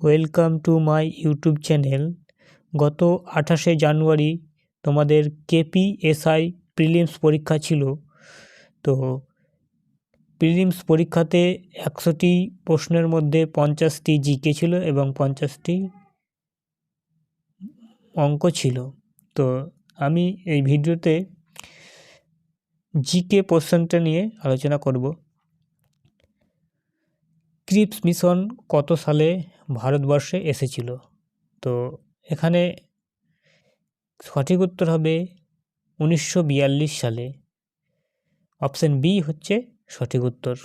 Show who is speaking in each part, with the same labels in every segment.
Speaker 1: Welcome to my YouTube channel গত আঠাশে জানুয়ারি তোমাদের কেপিএসআই প্রিলিমস পরীক্ষা ছিল। তো প্রিলিমস পরীক্ষাতে একশোটি প্রশ্নের মধ্যে পঞ্চাশটি জিকে ছিল এবং পঞ্চাশটি অঙ্ক ছিল। তো আমি এই ভিডিওতে জিকে পোর্শনটা নিয়ে আলোচনা করব। ক্রিপস মিশন কত সালে ভারতবর্ষে এসেছিল? তো এখানে সঠিক উত্তর হবে উনিশশো বিয়াল্লিশ সালে। অপশান বি হচ্ছে সঠিক উত্তর।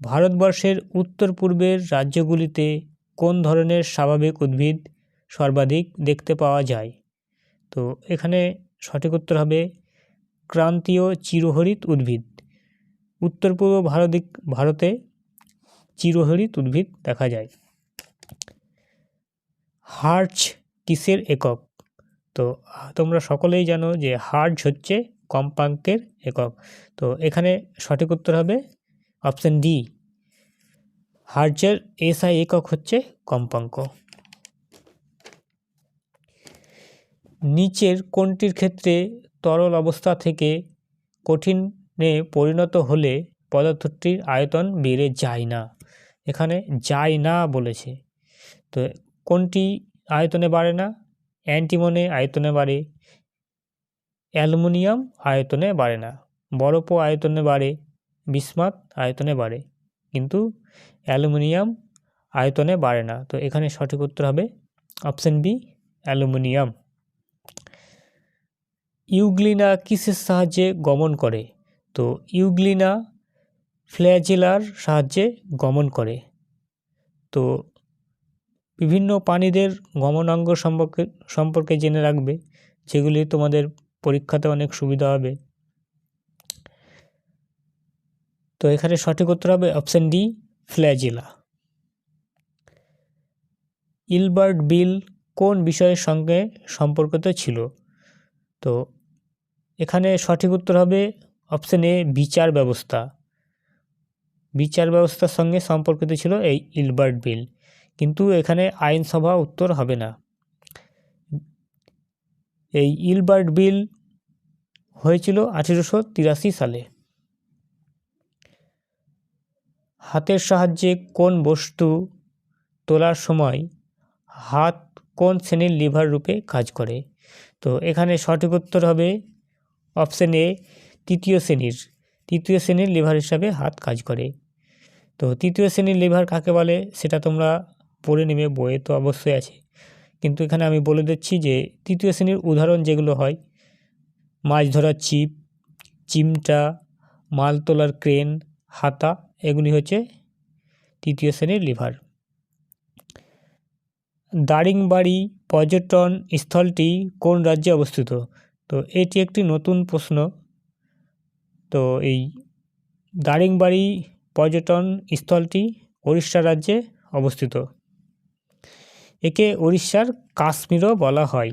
Speaker 1: ভারতবর্ষের উত্তর পূর্বের রাজ্যগুলিতে কোন ধরনের স্বাভাবিক উদ্ভিদ সর্বাধিক দেখতে পাওয়া যায়? তো এখানে সঠিক উত্তর হবে ক্রান্তীয় চিরহরিত উদ্ভিদ। উত্তর পূর্ব ভারতিক ভারতে চিরহরিত উদ্ভিদ দেখা যায়। হার্জ কিসের একক? তো, তোমরা সকলেই জানো যে হার্জ হচ্ছে কম্পাঙ্কের একক। তো, এখানে সঠিক উত্তর হবে অপশান ডি। হার্জের এসআই একক হচ্ছে কম্পাঙ্ক। নিচের কোনটির ক্ষেত্রে তরল অবস্থা থেকে কঠিনে পরিণত হলে পদার্থটির আয়তন বেড়ে যায় না। এখানে যায় না বলেছে। তো কোনটি আয়তনে বাড়ে না? অ্যান্টিমনে আয়তনে বাড়ে, অ্যালুমিনিয়াম আয়তনে বাড়ে না, বরফও আয়তনে বাড়ে, বিসমাত আয়তনে বাড়ে, কিন্তু অ্যালুমিনিয়াম আয়তনে বাড়ে না। তো এখানে সঠিক উত্তর হবে অপশান বি, অ্যালুমিনিয়াম। ইউগ্লিনা কিসের সাহায্যে গমন করে। তো ইউগ্লিনা ফ্ল্যাজেলার সাহায্যে গমন করে। তো বিভিন্ন প্রাণীদের গমনাঙ্গ সম্পর্কে সম্পর্কে জেনে রাখবে, যেগুলি তোমাদের পরীক্ষাতে অনেক সুবিধা হবে। তো এখানে সঠিক উত্তর হবে option D, flagella. Ilbert Bill কোন বিষয়ের সঙ্গে সম্পর্কিত ছিল? তো এখানে সঠিক উত্তর হবে অপশান এ বিচার ব্যবস্থা। বিচার ব্যবস্থার সঙ্গে সম্পর্কিত ছিল এই ইলবার্ট বিল। কিন্তু এখানে আইনসভা উত্তর হবে না। এই ইলবার্ট বিল হয়েছিল আঠেরোশো তিরাশি সালে। হাতের সাহায্যে কোন বস্তু তোলার সময় হাত কোন শ্রেণির লিভার রূপে কাজ করে? তো এখানে সঠিক উত্তর হবে অপশান এ তৃতীয় শ্রেণির তৃতীয় শ্রেণির লিভার হিসাবে হাত কাজ করে। তো তৃতীয় শ্রেণির লিভার কাকে বলে সেটা তোমরা পড়ে নেবে, বইয়ে তো অবশ্যই আছে। কিন্তু এখানে আমি বলে দিচ্ছি যে তৃতীয় শ্রেণির উদাহরণ যেগুলো হয়, মাছ ধরার ছিপ, চিমটা, মাল তোলার ক্রেন, হাতা, এগুলি হচ্ছে তৃতীয় শ্রেণির লিভার দারিংবাড়ি পর্যটন স্থলটি কোন রাজ্যে অবস্থিত? তো এটি একটি নতুন প্রশ্ন। তো এই দারিংবাড়ি পর্যটন স্থলটি উড়িষ্যা রাজ্যে অবস্থিত। একে উড়িষ্যার কাশ্মীরও বলা হয়।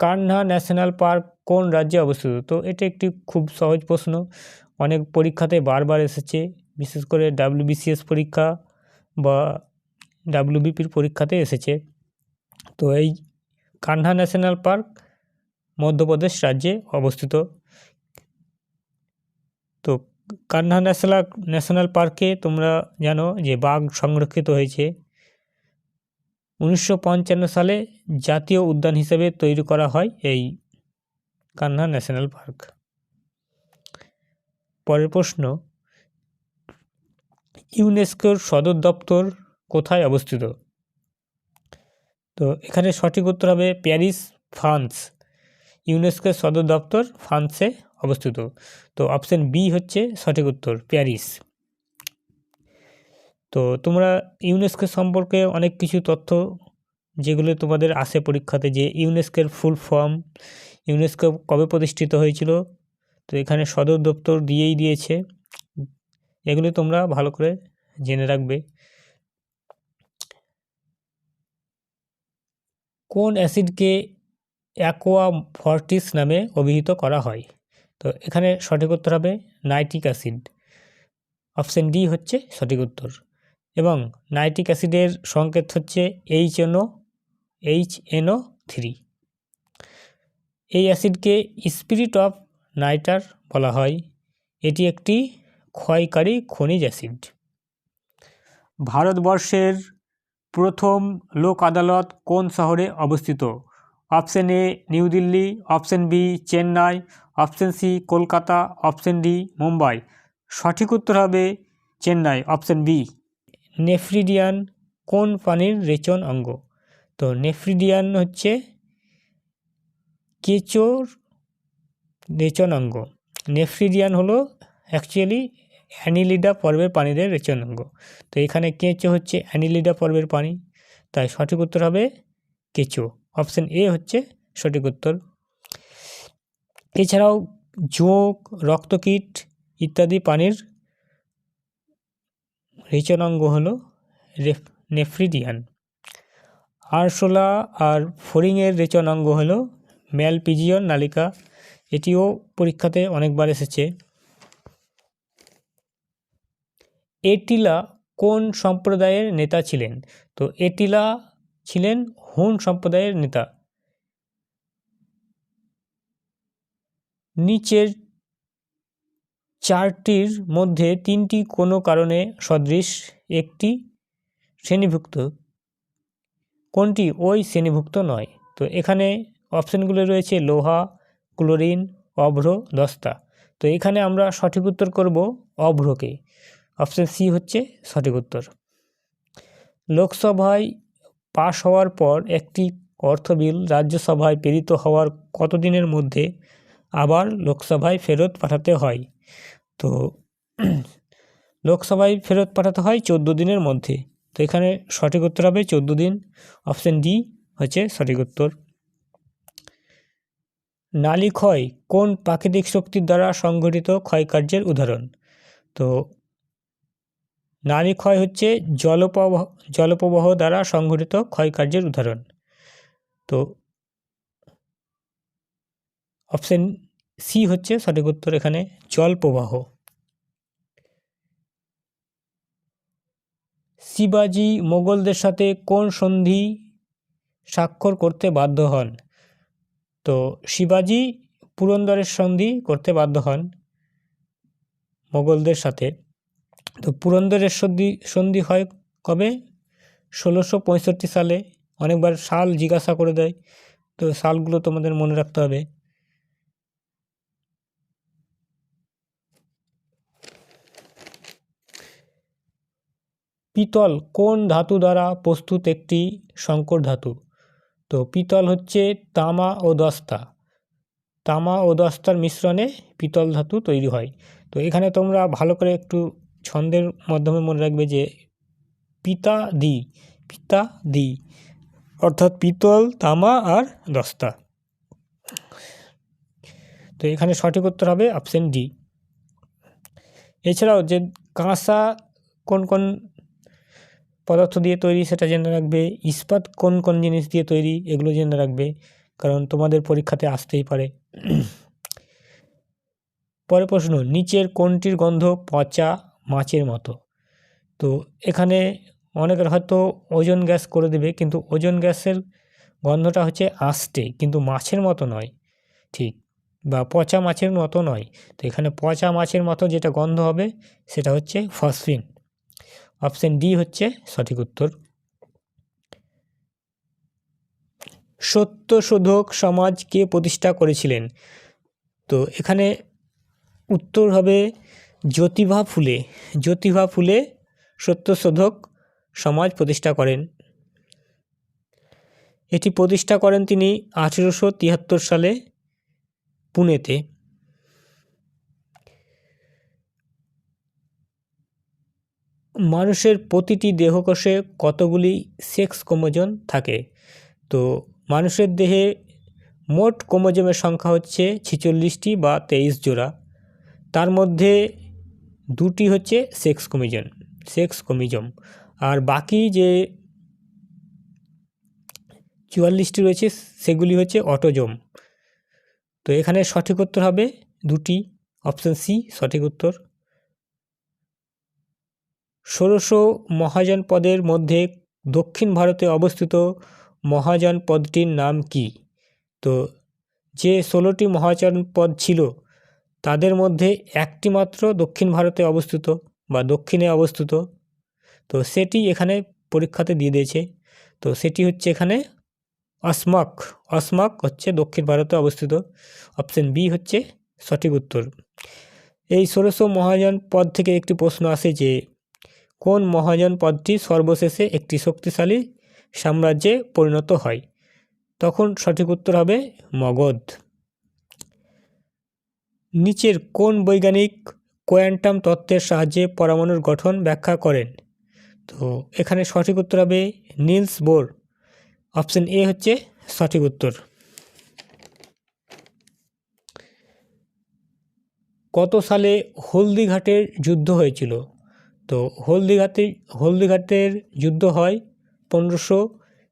Speaker 1: কান্হা ন্যাশনাল পার্ক কোন রাজ্যে অবস্থিত? তো এটা একটি খুব সহজ প্রশ্ন। অনেক পরীক্ষাতে বারবার এসেছে। বিশেষ করে ডাব্লিউবিসিএস পরীক্ষা বা ডাব্লিউবিপির পরীক্ষাতে এসেছে। তো এই কান্হা ন্যাশনাল পার্ক মধ্যপ্রদেশ রাজ্যে অবস্থিত। তো কান্হা ন্যাশনাল ন্যাশনাল পার্কে তোমরা জানো যে বাঘ সংরক্ষিত হয়েছে। উনিশশো পঞ্চান্ন সালে জাতীয় উদ্যান হিসেবে তৈরি করা হয় এই কান্হা ন্যাশনাল পার্ক। পরের প্রশ্ন, ইউনেস্কোর সদর দপ্তর কোথায় অবস্থিত? তো এখানে সঠিক উত্তর হবে প্যারিস, ফ্রান্স। ইউনেস্কোর সদর দপ্তর ফ্রান্সে অবস্থিত। তো অপশান বি হচ্ছে সঠিক উত্তর, প্যারিস। তো তোমরা ইউনেস্কো সম্পর্কে অনেক কিছু তথ্য যেগুলো তোমাদের আসে পরীক্ষাতে যে ইউনেস্কোর ফুল ফর্ম, ইউনেস্কো কবে প্রতিষ্ঠিত হয়েছিল, তো এখানে সদর দপ্তর দিয়েই দিয়েছে। এগুলি তোমরা ভালো করে জেনে রাখবে। কোন অ্যাসিডকে অ্যাকোয়া ফর্টিস নামে অভিহিত করা হয়। তো এখানে সঠিক উত্তর হবে নাইট্রিক অ্যাসিড। অপশান ডি হচ্ছে সঠিক উত্তর। এবং নাইট্রিক অ্যাসিডের সংকেত হচ্ছে H N O H N O three. এই অ্যাসিডকে স্পিরিট অফ নাইটার বলা হয়। এটি একটি ক্ষয়কারী খনিজ অ্যাসিড। ভারতবর্ষের প্রথম লোক আদালত কোন শহরে অবস্থিত? Option A New Delhi, option B Chennai, option C Kolkata, option D Mumbai. সঠিক উত্তর হবে চেন্নাই, অপশন বি। নেফ্রিডিয়ান কোন প্রাণীর রেচন অঙ্গ? তো নেফ্রিডিয়ান হচ্ছে কেঁচোর রেচন অঙ্গ। নেফ্রিডিয়ান হলো অ্যাকচুয়ালি অ্যানিলিডা পর্বের প্রাণীদের রেচন অঙ্গ। তো এখানে কেঁচো হচ্ছে অ্যানিলিডা পর্বের প্রাণী। তাই সঠিক উত্তর হবে কেঁচো। অপশান এ হচ্ছে সঠিক উত্তর। এছাড়াও জোঁক রক্তকীট ইত্যাদি পানির রেচন অঙ্গ হলো নেফ্রিডিয়ান। আরশোলা আর ফরিংয়ের রেচন অঙ্গ হলো ম্যালপিজিয়ন নালিকা। এটিও পরীক্ষাতে অনেকবার এসেছে। এটিলা কোন সম্প্রদায়ের নেতা ছিলেন? তো এটিলা ছিলেন হুন সম্প্রদায়ের নেতা। নিচের চারটির মধ্যে তিনটি কোনো কারণে সদৃশ, একটি শ্রেণীভুক্ত। কোনটি? ওই শ্রেণীভুক্ত নয়। তো এখানে অপশানগুলো রয়েছে লোহা, ক্লোরিন, অভ্র, দস্তা। তো এখানে আমরা সঠিক উত্তর করব অভ্রকে। অপশান সি হচ্ছে সঠিক উত্তর। লোকসভায় পাশ হওয়ার পর একটি অর্থ বিল রাজ্যসভায় প্রেরিত হওয়ার কতদিনের মধ্যে আবার লোকসভায় ফেরত পাঠাতে হয়? তো লোকসভায় ফেরত পাঠাতে হয় চোদ্দ দিনের মধ্যে। তো এখানে সঠিক উত্তর হবে চোদ্দ দিন। অপশান ডি হচ্ছে সঠিক উত্তর। নালী ক্ষয় কোন প্রাকৃতিক শক্তির দ্বারা সংঘটিত ক্ষয়কার্যের উদাহরণ? তো নালী ক্ষয় হচ্ছে জলপ্রবাহ জলপ্রবাহ দ্বারা সংঘটিত ক্ষয়কার্যের উদাহরণ। তো অপশন সি হচ্ছে সঠিক উত্তর এখানে জলপ্রবাহ। শিবাজি মোগলদের সাথে কোন সন্ধি স্বাক্ষর করতে বাধ্য হন? তো শিবাজি পুরন্দরের সন্ধি করতে বাধ্য হন মোগলদের সাথে। তো পুরন্দরের সন্ধি সন্ধি হয় কবে? ষোলোশো পঁয়ষট্টি সালে। অনেকবার সাল জিজ্ঞাসা করে দেয়। তো সালগুলো তোমাদের মনে রাখতে হবে। পিতল কোন ধাতু দ্বারা প্রস্তুত একটি সংকর ধাতু? তো পিতল হচ্ছে তামা ও দস্তা। তামা ও দস্তার মিশ্রণে পিতল ধাতু তৈরি হয়। তো এখানে তোমরা ভালো করে একটু ছন্দের মাধ্যমে মনে রাখবে যে পিতা দি পিতা দি, অর্থাৎ পিতল, তামা আর দস্তা। তো এখানে সঠিক উত্তর হবে অপশান ডি। এছাড়াও যে কাঁসা কোন কোন পদার্থ দিয়ে তৈরি সেটা জেনে রাখবে, ইস্পাত কোন কোন জিনিস দিয়ে তৈরি এগুলো জেনে রাখবে, কারণ তোমাদের পরীক্ষাতে আসতেই পারে। পরে প্রশ্ন, নিচের কোনটির গন্ধ পচা মাছের মতো। তো এখানে অনেকের হয়তো ওজন গ্যাস করে দেবে, কিন্তু ওজন গ্যাসের গন্ধটা হচ্ছে আস্তে কিন্তু মাছের মতো নয়, ঠিক, বা পচা মাছের মতো নয়। তো এখানে পচা মাছের মতো যেটা গন্ধ হবে, সেটা হচ্ছে ফসফিন। অপশান ডি হচ্ছে সঠিক উত্তর। সত্যশোধক সমাজ কে প্রতিষ্ঠা করেছিলেন। তো এখানে উত্তর হবে জ্যোতিভা ফুলে জ্যোতিভা ফুলে সত্যশোধক সমাজ প্রতিষ্ঠা করেন। এটি প্রতিষ্ঠা করেন তিনি আঠেরোশো তিয়াত্তর সালে পুনেতে। মানুষের প্রতিটি দেহকোষে কতগুলি সেক্স ক্রোমোজোম থাকে? তো মানুষের দেহে মোট ক্রোমোজোমের সংখ্যা হচ্ছে ছেচল্লিশটি বা তেইশ জোড়া। তার মধ্যে দুটি হচ্ছে সেক্স কমিজন সেক্স কমিজম আর বাকি যে চুয়াল্লিশটি রয়েছে, সেগুলি হচ্ছে অটোজোম। তো এখানে সঠিক উত্তর হবে দুটি, অপশান সি, সঠিক উত্তর। ষোড়শ মহাজন পদের মধ্যে দক্ষিণ ভারতে অবস্থিত মহাজন পদটির নাম কি? তো যে ষোলোটি মহাজন পদ ছিল তাদের মধ্যে একটি মাত্র দক্ষিণ ভারতে অবস্থিত বা দক্ষিণে অবস্থিত। তো সেটি এখানে পরীক্ষাতে দিয়ে দিয়েছে। তো সেটি হচ্ছে এখানে অসমক। অসমক হচ্ছে দক্ষিণ ভারতে অবস্থিত। অপশন বি হচ্ছে সঠিক উত্তর। এই ষোড়শ মহাজন পদ থেকে একটি প্রশ্ন আসে যে, কোন মহাজন পদটি সর্বশেষে একটি শক্তিশালী সাম্রাজ্যে পরিণত হয়? তখন সঠিক উত্তর হবে মগধ। নিচের কোন বৈজ্ঞানিক কোয়ান্টাম তত্ত্বের সাহায্যে পরমাণুর গঠন ব্যাখ্যা করেন? তো এখানে সঠিক উত্তর হবে নিলস বোর। অপশন এ হচ্ছে সঠিক উত্তর। কত সালে হলদিঘাটের যুদ্ধ হয়েছিল? তো হলদিঘাটে, হলদিঘাটের যুদ্ধ হয় পনেরোশো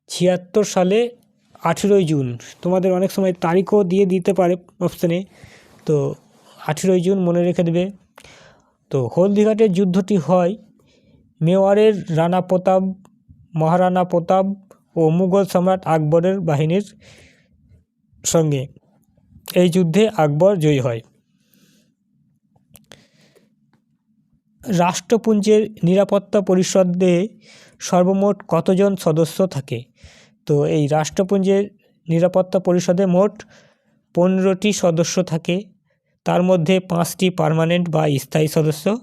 Speaker 1: ছিয়াত্তর সালে আঠেরোই জুন। তোমাদের অনেক সময় তারিখও দিয়ে দিতে পারে অপশানে তো আঠেরোই জুন মনে রেখে দেবে। তো হলদিঘাটের যুদ্ধটি হয়। মেওয়ারের রানা প্রতাপ মহারানা প্রতাপ ও মুঘল সম্রাট আকবরের বাহিনীর সঙ্গে এই যুদ্ধে আকবর জয়ী হয়। রাষ্ট্রপুঞ্জের নিরাপত্তা পরিষদে সর্বমোট কতজন সদস্য থাকে? তো এই রাষ্ট্রপুঞ্জের নিরাপত্তা পরিষদে মোট পনেরোটি সদস্য থাকে। তার মধ্যে পাঁচটি পার্মানেন্ট বা স্থায়ী সদস্য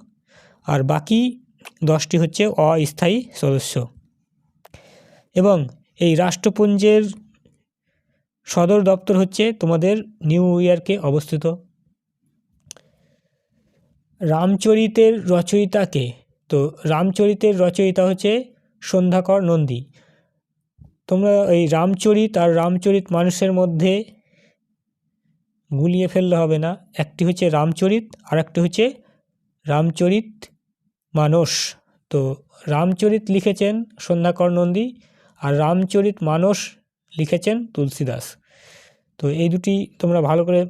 Speaker 1: আর বাকি দশটি হচ্ছে অস্থায়ী সদস্য। এবং এই রাষ্ট্রপুঞ্জের সদর দপ্তর হচ্ছে তোমাদের নিউ ইয়র্কে অবস্থিত। রামচরিতের রচয়িতাকে, তো রামচরিতের রচয়িতা হচ্ছে সন্ধ্যাকর নন্দী। তোমরা এই রামচরিত আর রামচরিত মানুষের মধ্যে গুলিয়ে ফেললে হবে না। একটি হচ্ছে রামচরিত আর একটি হচ্ছে রামচরিত মানস। তো রামচরিত লিখেছেন সন্ধ্যাকর নন্দী আর রামচরিত মানস লিখেছেন তুলসীদাস। তো এই দুটি তোমরা ভালো করে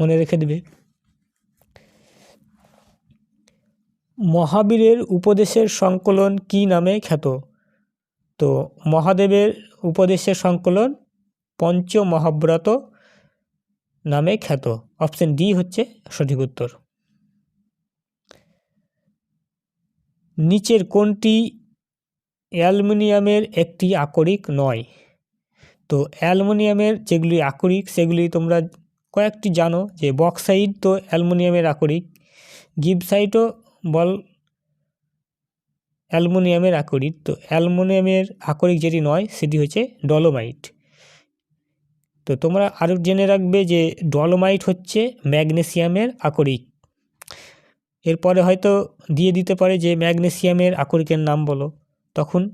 Speaker 1: মনে রেখে দেবে। মহাবীরের উপদেশের সংকলন কি নামে খ্যাত? তো মহাদেবের উপদেশের সংকলন পঞ্চ মহাব্রত নামে খ্যাত। অপশন ডি হচ্ছে সঠিক উত্তর। নিচের কোনটি অ্যালুমিনিয়ামের একটি আকরিক নয়? তো অ্যালুমিনিয়ামের যেগুলি আকরিক, সেগুলি তোমরা কয়েকটি জানো যে বক্সাইড তো অ্যালুমিনিয়ামের আকরিক, গিবসাইটও বল অ্যালুমিনিয়ামের আকরিক। তো অ্যালুমিনিয়ামের আকরিক যেটি নয়, সেটি হচ্ছে ডলোমাইট। তো তোমরা আরও জেনে রাখবে যে ডলোমাইট হচ্ছে ম্যাগনেসিয়ামের আকরিক। এরপরে হয়তো দিয়ে দিতে পারে যে ম্যাগনেসিয়ামের আকরিকের নাম বলো। তখন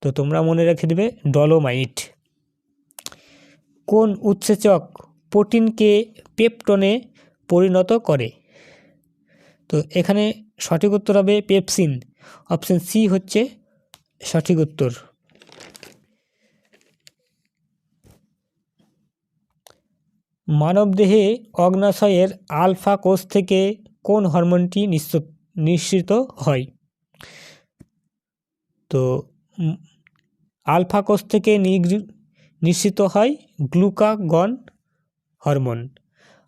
Speaker 1: তো তোমরা মনে রেখে দেবে ডলোমাইট। কোন উৎসেচক প্রোটিনকে পেপটনে পরিণত করে? তো এখানে সঠিক উত্তর হবে পেপসিন। অপশান সি হচ্ছে সঠিক উত্তর। মানবদেহে অগ্নাশয়ের আলফা কোষ থেকে কোন হরমোনটি নিঃসৃত হয়? তো আলফা কোষ থেকে নিঃসৃত হয় গ্লুকাগন হরমোন।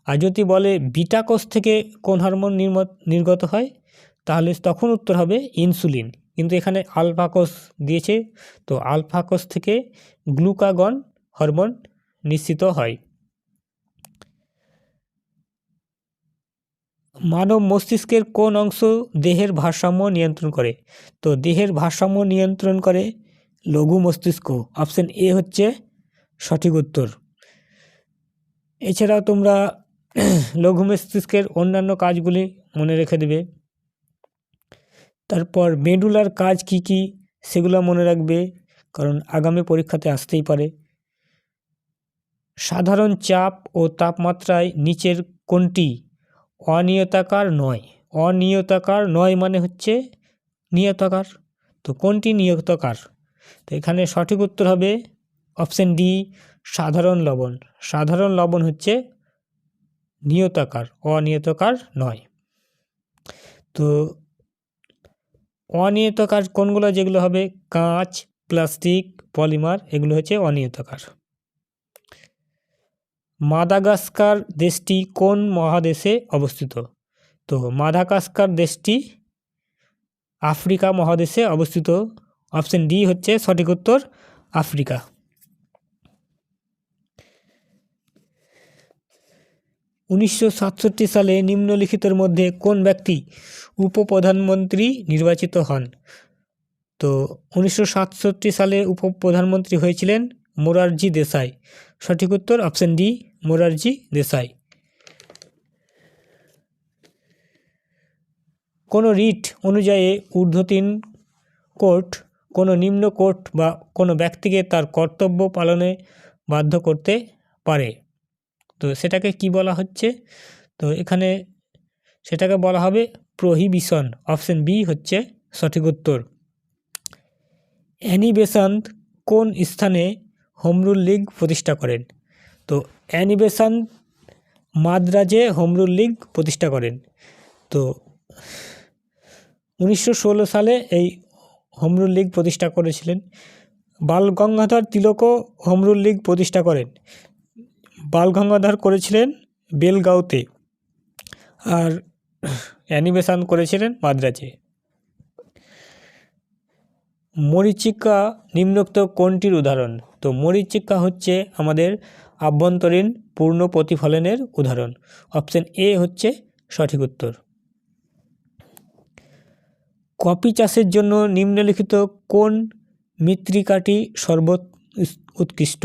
Speaker 1: আর যদি বলে বিটা কোষ থেকে কোন হরমোন নির্গত হয়, তাহলে তখন উত্তর হবে ইনসুলিন। কিন্তু এখানে আলফা কোষ দিয়েছে, তো আলফা কোষ থেকে গ্লুকাগন হরমোন নিশ্চিত হয়। মানব মস্তিষ্কের কোন অংশ দেহের ভারসাম্য নিয়ন্ত্রণ করে? তো দেহের ভারসাম্য নিয়ন্ত্রণ করে লঘু মস্তিষ্ক। অপশন এ হচ্ছে সঠিক উত্তর। এছাড়াও তোমরা লঘু মস্তিষ্কের অন্যান্য কাজগুলি মনে রেখে দেবে। তারপর মেডুলার কাজ কি কি সেগুলো মনে রাখবে, কারণ আগামী পরীক্ষাতে আসতেই পারে। সাধারণ চাপ ও তাপমাত্রায় নিচের কোনটি অনিয়তাকার নয়। অনিয়তাকার নয় মানে হচ্ছে নিয়তাকার। তো কোনটি নিয়তাকার? তো এখানে সঠিক উত্তর হবে অপশান ডি, সাধারণ লবণ। সাধারণ লবণ হচ্ছে নিয়তাকার, অনিয়তাকার নয়। তো অনিয়তকার কোনগুলো? যেগুলো হবে কাঁচ, প্লাস্টিক, পলিমার, এগুলো হচ্ছে অনিয়তকার। মাদাগাস্কার দেশটি কোন মহাদেশে অবস্থিত? তো মাদাগাস্কার দেশটি আফ্রিকা মহাদেশে অবস্থিত। অপশন ডি হচ্ছে সঠিক উত্তর, আফ্রিকা। উনিশশো সাতষট্টি সালে নিম্নলিখিতের মধ্যে কোন ব্যক্তি উপপ্রধানমন্ত্রী নির্বাচিত হন? তো উনিশশো সাতষট্টি সালে উপপ্রধানমন্ত্রী হয়েছিলেন মোরারজি দেশাই। সঠিক উত্তর, অপশন ডি মোরারজি দেশাই। কোনো রিট অনুযায়ী ঊর্ধ্বতীন কোর্ট, কোনো নিম্ন কোর্ট বা কোনো ব্যক্তিকে তার কর্তব্য পালনে বাধ্য করতে পারে। তো সেটাকে কি বলা হচ্ছে? তো এখানে সেটাকে বলা হবে প্রহিবিশন, অপশন বি হচ্ছে সঠিক উত্তর। অ্যানি বেসান্ত কোন স্থানে হোমরুল লীগ প্রতিষ্ঠা করেন? তো অ্যানি বেসান্ত মাদ্রাজে হোমরুল লীগ প্রতিষ্ঠা করেন। তো উনিশশো ষোলো সালে এই হোমরুল লীগ প্রতিষ্ঠা করেছিলেন। বাল গঙ্গাধর তিলকও হোমরুল লীগ প্রতিষ্ঠা করেন। বাল গঙ্গাধর করেছিলেন বেলগাঁওতে আর অ্যানিমেশন করেছিলেন মাদ্রাজে। মরিচিকা নিম্নোক্ত কোনটির উদাহরণ? তো মরিচিকা হচ্ছে আমাদের আভ্যন্তরীণ পূর্ণ প্রতিফলনের উদাহরণ। অপশন এ হচ্ছে সঠিক উত্তর। কপি চাষের জন্য নিম্নলিখিত কোন মৃত্তিকাটি সর্ব উৎকৃষ্ট?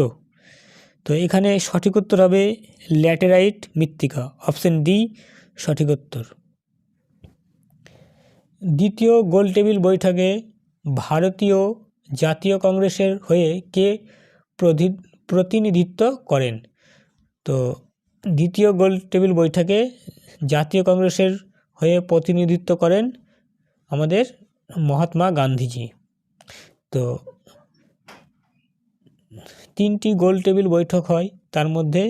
Speaker 1: তো এখানে সঠিক উত্তর হবে ল্যাটেরাইট মৃত্তিকা। অপশন ডি, সঠিক উত্তর। দ্বিতীয় গোল টেবিল বৈঠকে ভারতীয় জাতীয় কংগ্রেসের হয়ে কে প্রতিনিধিত্ব করেন। তো দ্বিতীয় গোল টেবিল বৈঠকে জাতীয় কংগ্রেসের হয়ে প্রতিনিধিত্ব করেন আমাদের মহাত্মা গান্ধীজি। তো তিনটি গোল টেবিল বৈঠক হয়, তার মধ্যে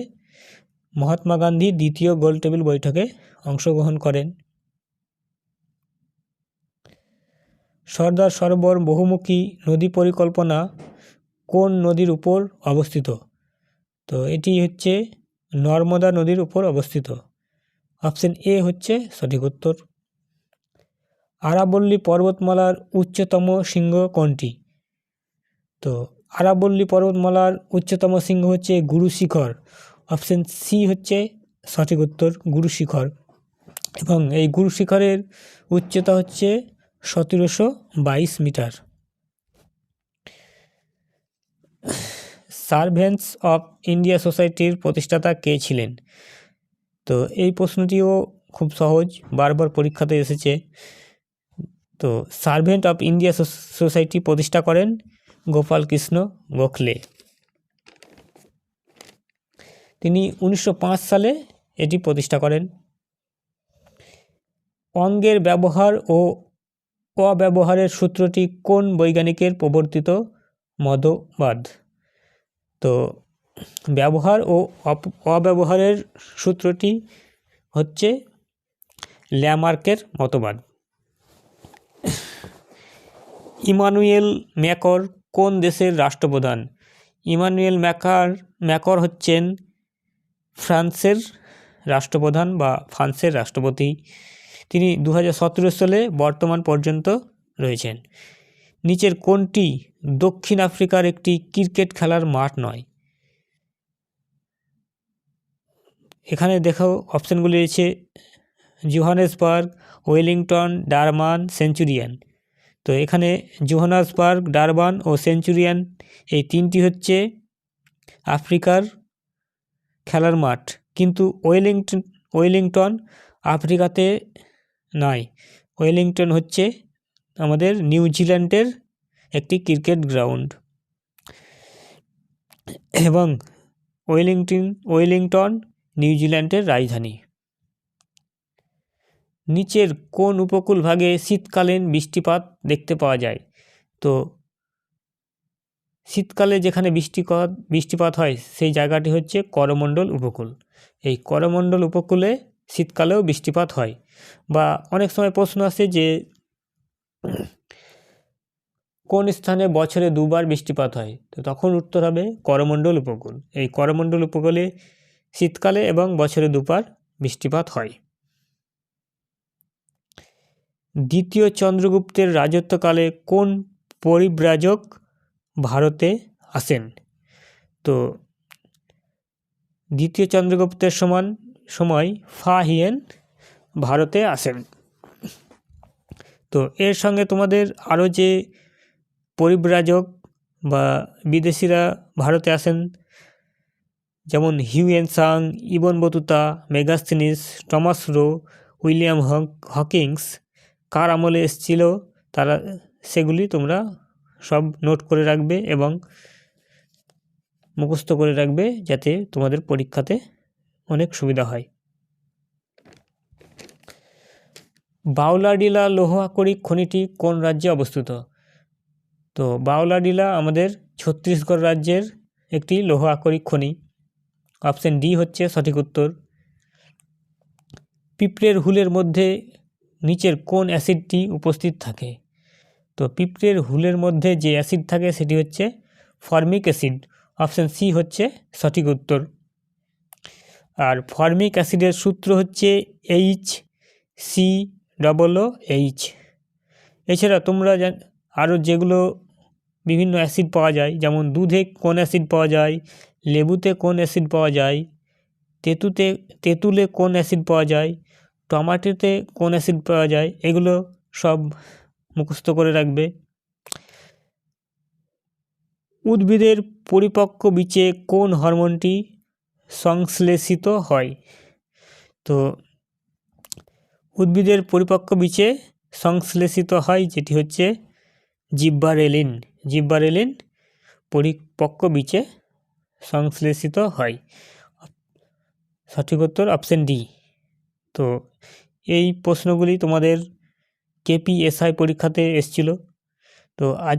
Speaker 1: মহাত্মা গান্ধী দ্বিতীয় গোল টেবিল বৈঠকে অংশগ্রহণ করেন। সর্দার সরোবর বহুমুখী নদী পরিকল্পনা কোন নদীর উপর অবস্থিত? তো এটি হচ্ছে নর্মদা নদীর উপর অবস্থিত। অপশন এ হচ্ছে সঠিক উত্তর। আরাবল্লী পর্বতমালার উচ্চতম শৃঙ্গ কোনটি? তো আরাবল্লী পর্বতমালার উচ্চতম শৃঙ্গ হচ্ছে গুরু শিখর অপশন সি হচ্ছে সঠিক উত্তর গুরু শিখর এবং এই গুরু শিখরের উচ্চতা হচ্ছে সতেরোশো বাইশ মিটার। সার্ভেন্টস অফ ইন্ডিয়া সোসাইটির প্রতিষ্ঠাতা কে ছিলেন? তো এই প্রশ্নটিও খুব সহজ, বারবার পরীক্ষাতে এসেছে। তো সার্ভেন্ট অফ ইন্ডিয়া সোসাইটি প্রতিষ্ঠা করেন গোপাল কৃষ্ণ গোখলে। তিনি উনিশশো পাঁচ সালে এটি প্রতিষ্ঠা করেন। অঙ্গের ব্যবহার ও অব্যবহারের সূত্রটি কোন বৈজ্ঞানিকের প্রবর্তিত মতবাদ? তো ব্যবহার ও অব্যবহারের সূত্রটি হচ্ছে ল্যামার্কের মতবাদ। ইমানুয়েল ম্যাকর কোন দেশের রাষ্ট্রপ্রধান? ইমানুয়েল ম্যাকার, ম্যাকর হচ্ছেন ফ্রান্সের রাষ্ট্রপ্রধান বা ফ্রান্সের রাষ্ট্রপতি। তিনি দু হাজার সতেরো সালে বর্তমান পর্যন্ত রয়েছেন। নিচের কোনটি দক্ষিণ আফ্রিকার একটি ক্রিকেট খেলার মাঠ নয়। এখানে দেখো অপশানগুলি রয়েছে, জোহানেসবার্গ, ওয়েলিংটন, ডারমান, সেঞ্চুরিয়ান। তো এখানে জোহানাসবার্গ ডারবান ও সেঞ্চুরিয়ান, এই তিনটি হচ্ছে আফ্রিকার খেলার মাঠ। কিন্তু ওয়েলিংটন ওয়েলিংটন আফ্রিকাতে নয়। ওয়েলিংটন হচ্ছে আমাদের নিউজিল্যান্ডের একটি ক্রিকেট গ্রাউন্ড। এবং ওয়েলিংটন ওয়েলিংটন নিউজিল্যান্ডের রাজধানী। নিচের কোন উপকূল ভাগে শীতকালীন বৃষ্টিপাত দেখতে পাওয়া যায়? তো শীতকালে যেখানে বৃষ্টিপাত বৃষ্টিপাত হয়, সেই জায়গাটি হচ্ছে করমণ্ডল উপকূল। এই করমণ্ডল উপকূলে শীতকালেও বৃষ্টিপাত হয়। বা অনেক সময় প্রশ্ন আসে যে কোন স্থানে বছরে দুবার বৃষ্টিপাত হয়? তো তখন উত্তর হবে করমণ্ডল উপকূল। এই করমণ্ডল উপকূলে শীতকালে এবং বছরে দুবার বৃষ্টিপাত হয়। দ্বিতীয় চন্দ্রগুপ্তের রাজত্বকালে কোন পরিব্রাজক ভারতে আসেন? তো দ্বিতীয় চন্দ্রগুপ্তের সমান সময় ফাহিয়েন ভারতে আসেন। তো এর সঙ্গে তোমাদের আরও যে পরিব্রাজক বা বিদেশিরা ভারতে আসেন, যেমন Hiuen Tsang, Ibn Battuta Megasthenes Thomas Roe, William Hawk Hawkins, কার আমলে এসেছিল তারা, সেগুলি তোমরা সব নোট করে রাখবে এবং মুখস্থ করে রাখবে যাতে তোমাদের পরীক্ষাতে অনেক সুবিধা হয়। বাউলাডিলা লৌহ আকরিক খনিটি কোন রাজ্যে অবস্থিত? তো বাউলাডিলা আমাদের ছত্তিশগড় রাজ্যের একটি লৌহ আকরিক খনি। অপশান ডি হচ্ছে সঠিক উত্তর। পিঁপড়ের হুলের মধ্যে নিচের কোন অ্যাসিডটি উপস্থিত থাকে? তো পিঁপড়ের হুলের মধ্যে যে অ্যাসিড থাকে সেটি হচ্ছে ফর্মিক অ্যাসিড। অপশান সি হচ্ছে সঠিক উত্তর। আর ফর্মিক অ্যাসিডের সূত্র হচ্ছে H C double O H এছাড়া তোমরা আরও যেগুলো বিভিন্ন অ্যাসিড পাওয়া যায়, যেমন দুধে কোন অ্যাসিড পাওয়া যায়, লেবুতে কোন অ্যাসিড পাওয়া যায়, তেঁতুতে, তেঁতুলে কোন অ্যাসিড পাওয়া যায়, টমাটোতে কোন অ্যাসিড পাওয়া যায়, এগুলো সব মুখস্থ করে রাখবে। উদ্ভিদের পরিপক্ক বীচে কোন হরমোনটি সংশ্লেষিত হয়? তো উদ্ভিদের পরিপক্ক বীচে সংশ্লেষিত হয়, যেটি হচ্ছে জিব্বারেলিন। জিব্বারেলিন পরিপক্ক বীচে সংশ্লেষিত হয়। সঠিক উত্তর অপশান ডি। তো এই প্রশ্নগুলি তোমাদের কেপিএসআই পরীক্ষাতে এসছিল। তো আজ